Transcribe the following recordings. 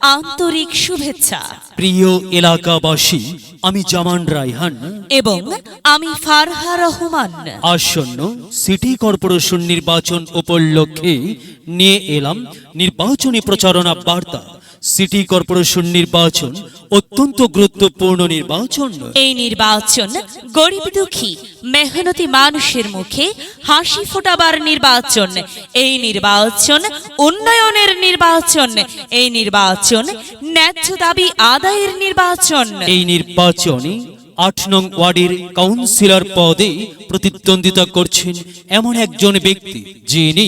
আন্তরিক শুভেচ্ছা। প্রিয় এলাকাবাসী আমি জামান রায়হান। এবং আমি ফারহা রহমান। আসন্ন সিটি কর্পোরেশন নির্বাচন উপলক্ষে নিয়ে এলাম নির্বাচনী প্রচারণা বার্তা। সিটি কর্পোরেশন নির্বাচন অত্যন্ত গুরুত্বপূর্ণ নির্বাচন এই নির্বাচন গরিব দুঃখী মেহনতি মানুষের মুখে হাসি ফোটাবার নির্বাচন। এই নির্বাচন উন্নয়নের নির্বাচন। এই নির্বাচন ন্যায্য দাবি আদায়ের নির্বাচন। এই নির্বাচনে আট নং ওয়ার্ডের কাউন্সিলর পদে প্রতিদ্বন্দ্বিতা করছেন এমন একজন ব্যক্তি যিনি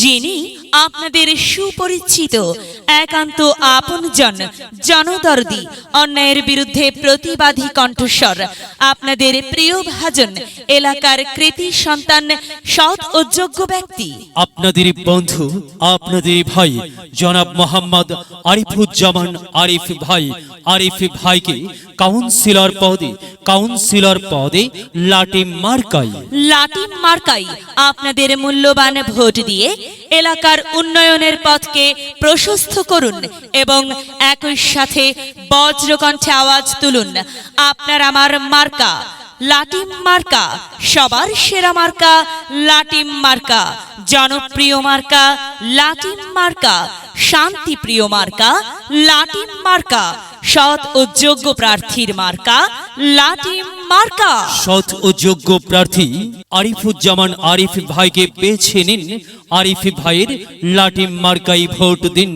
যিনি আপনাদের সুপরিচিত একান্ত আপনজন জনদর্দি, অন্যায়ের বিরুদ্ধে প্রতিবাদী কণ্ঠস্বর। আপনাদের প্রিয় ভাজন, এলাকার কৃতি সন্তান, সৎ ও যোগ্য ব্যক্তি। আপনাদের বন্ধু, আপনাদের ভাই, জনাব মোহাম্মদ আরিফুজ্জামান আরিফ ভাই। আরিফ ভাইকে কাউন্সিলর পদে কাউন্সিলর পদে লাটিম মার্কাই। লাটিম মার্কাই আপনাদের মূল্যবান ভোট দিয়ে এলাকার উন্নয়নের পথকে প্রশস্ত করুন এবং একই সাথে বজ্রকণ্ঠে আওয়াজ তুলুন। আপনার আমার মার্কা লাটিম মার্কা, সবার সেরা মার্কা, লাটিম মার্কা, জনপ্রিয় মার্কা, লাটিম মার্কা, শান্তিপ্রিয় মার্কা, লাটিম মার্কা, সৎ ও যোগ্য প্রার্থীর মার্কা, লাটিম মার্কা। সৎ ও যোগ্য প্রার্থী আরিফুজ্জামান আরিফ ভাইকে বেছে নিন। আরিফ ভাইয়ের লাটি মার্কাই ভোট দিন।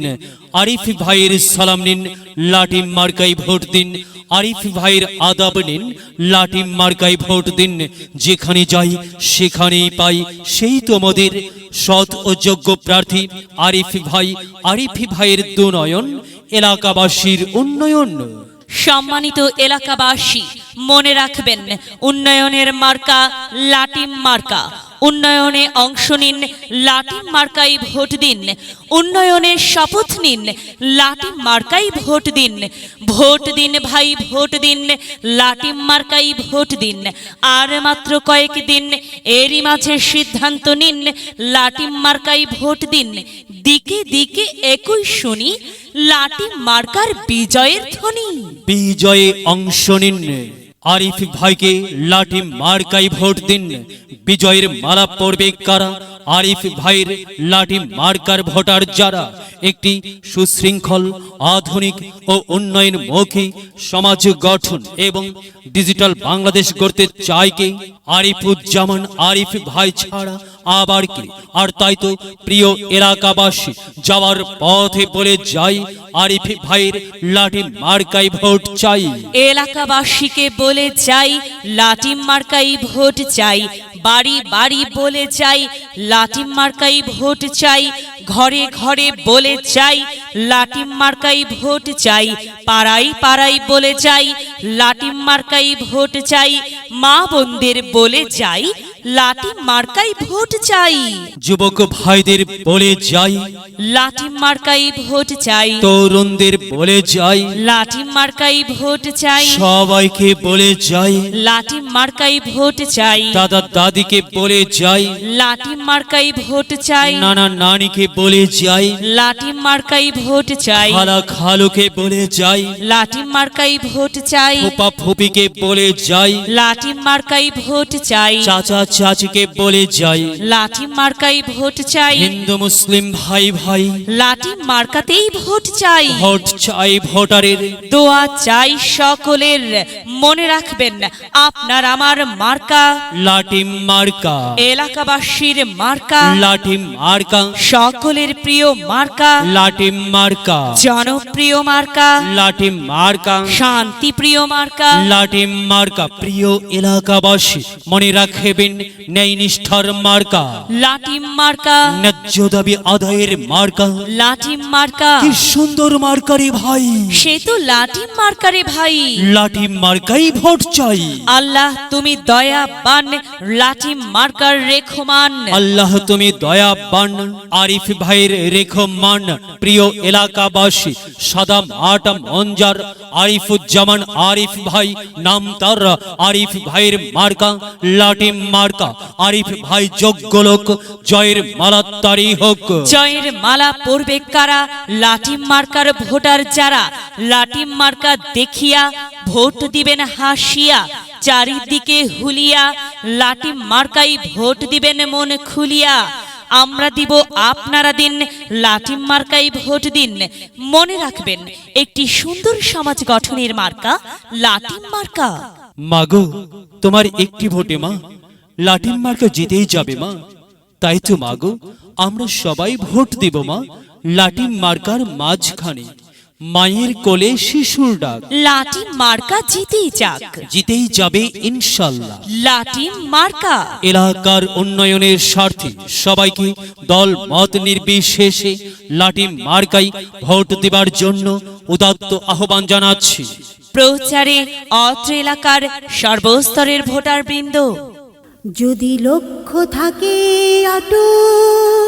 আরিফ ভাইয়ের সালাম নিন লাটি মার্কাই ভোট দিন। আরিফ ভাইয়ের আদাব নিন লাটি মার্কাই ভোট দিন। যেখানে যাই, সেখানেই পাই। সেই তোমাদের সৎ ও যোগ্য প্রার্থী আরিফ ভাই। আরিফ ভাইয়ের দুনয়ন এলাকাবাসীর উন্নয়ন। সম্মানিত এলাকাবাসী, মনে রাখবেন, উন্নয়নের মার্কা লাটিম মার্কা। উন্নয়নে অংশ নিন লাটিম মার্কাই ভোট দিন। উন্নয়নে শপথ নিন লাটিম মার্কাই ভোট দিন। ভোট দিন ভাই, ভোট দিন লাটিম মার্কাই ভোট দিন। আর মাত্র কয়েক দিন, এরই মাঝে সিদ্ধান্ত নিন লাটিম মার্কাই ভোট দিন। দিকে দিকে একই শুনি লাটিম মার্কার বিজয়ের ধ্বনি। বিজয়ে অংশ নিন। আরিফ ভাইকে লাঠি মার্কাই ভোট দিন। বিজয়ের মালা পড়বে কারা? আরিফ ভাইয়ের লাঠি মার্কার ভোটার যারা? একটি সুশৃঙ্খল, আধুনিক ও উন্নয়নমুখী সমাজ গঠন এবং ডিজিটাল বাংলাদেশ গড়তে চায় কে? আরিফুজ্জামান, আরিফ ভাই ছাড়া আবার কি? আর তাই তো প্রিয় এলাকাবাসী, যাওয়ার পথে বলে যাই, আরিফ ভাইয়ের লাঠি মার্কাই ভোট চাই। এলাকাবাসীকে বলে যাই লাটিম মার্কাই ভোট চাই, বাড়ি বাড়ি বলে চাই লাটিম মার্কাই ভোট চাই, ঘরে ঘরে বলে চাই লাটিম মার্কাই ভোট চাই, পাড়াই পাড়াই বলে চাই লাটিম মার্কাই ভোট চাই, মা বোনদের বলে চাই লাটিম মার্কাই ভোট চাই। যুবক ভাইদের বলে যাই লাটিম মার্কাই ভোট চাই। তরুণদের বলে যাই। লাটিম মার্কাই ভোট চাই। সবাইকে বলে যাই। লাটিম মার্কাই ভোট চাই। দাদা দাদিকে বলে যাই। লাটিম মার্কাই ভোট চাই। নানা নানিকে বলে যাই। লাটিম মার্কাই ভোট চাই। খালা খালুকে বলে যাই। লাটিম মার্কাই ভোট চাই। ফুপা ফুপিকে বলে যাই। লাটিম মার্কাই ভোট চাই। চাচা চাচিকে বলে যাই। লাটিম মার্কাই ভোট চাই। হিন্দু মুসলিম ভাই ভাই লাটিম মার্কাতেই ভোট চাই। ভোট চাই ভোটারের। দোয়া চাই সকলের। মনে রাখবেন আপনার আমার মার্কা। লাটিম মার্কা। এলাকাবাসীর মার্কা। লাটিম মার্কা। সকলের প্রিয় মার্কা। লাটিম মার্কা। জনপ্রিয় মার্কা। লাটিম মার্কা। শান্তি প্রিয় মার্কা। লাটিম মার্কা। প্রিয় এলাকাবাসী মনে রাখবেন ন্যায় নিষ্ঠার মার্কা। লাটিম মার্কা। ন্যায্য দাবি আদায়ের মার্কা লাটিম মার্কা। কি সুন্দর মার্কারে ভাই। সে তো লাটিম মার্কারে ভাই। লাঠি মার্কাই ভোট চাই। আল্লাহ তুমি দয়াবান লাটিম মার্কার রেখমান। আল্লাহ তুমি দয়াবান আরিফ ভাইয়ের রেখমান। প্রিয় এলাকাবাসী সাদাম আটম অঞ্জার আরিফুজ্জামান আরিফ ভাই নাম তার। আরিফ ভাইয়ের মার্কা লাটিম মার্কা। আরিফ ভাই যোগ্য লোক জয়ের মালাত্তারি হোক। জয়ের মালা পড়বে কারা? লাটিম মার্কার ভোটার যারা? লাটিম মার্কা দেখিয়া ভোট দিবেন হাসিয়া, চারিদিকে হুলিয়া লাটিম মার্কাই ভোট দিবেন মন খুলিয়া। আমরা দিব আপনারা দিন লাটিম মার্কাই ভোট দিন। মনে রাখবেন, একটি সুন্দর সমাজ গঠনের মার্কা লাটিম মার্কা। মাগো, তোমার একটি ভোটে মা লাঠিম মার্কা জিতেই যাবে মা। তাই তো মাগো আমরা সবাই ভোট দেব মা। লাঠিম মার্কার মাঝখানে। মায়ের কোলে শিশুর ডাক। লাটিম মার্কা জিতেই যাক। জিতেই যাবে ইনশাল্লাহ। লাটিম মার্কা। এলাকার উন্নয়নের স্বার্থে সবাইকে দল মত নির্বিশেষে লাঠিম মার্কাই ভোট দেবার জন্য উদাত্ত আহ্বান জানাচ্ছি। প্রচারে অত্র এলাকার সর্বস্তরের ভোটার বৃন্দ যদি লক্ষ্য থাকে অটুট